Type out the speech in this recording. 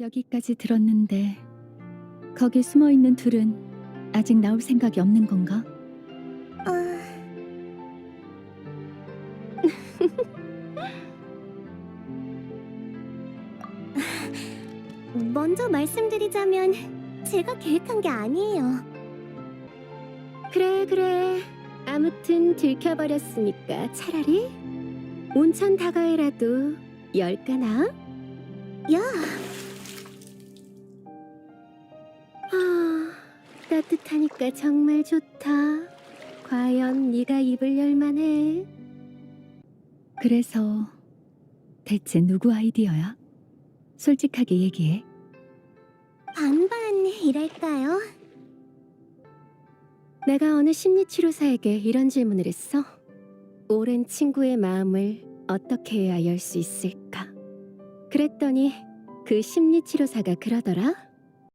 여기까지 들었는데 거기 숨어 있는 둘은 아직 나올 생각이 없는 건가? 아... 먼저 말씀드리자면 제가 계획한 게 아니에요. 그래 그래 아무튼 들켜버렸으니까 차라리 온천 다가에라도 열까나? 야, 따뜻하니까 정말 좋다 과연 네가 입을 열만해 그래서 대체 누구 아이디어야? 솔직하게 얘기해. 반반 이랄까요? 내가 어느 심리치료사에게 이런 질문을 했어 오랜 친구의 마음을 어떻게 해야 열 수 있을까 그랬더니 그 심리치료사가 그러더라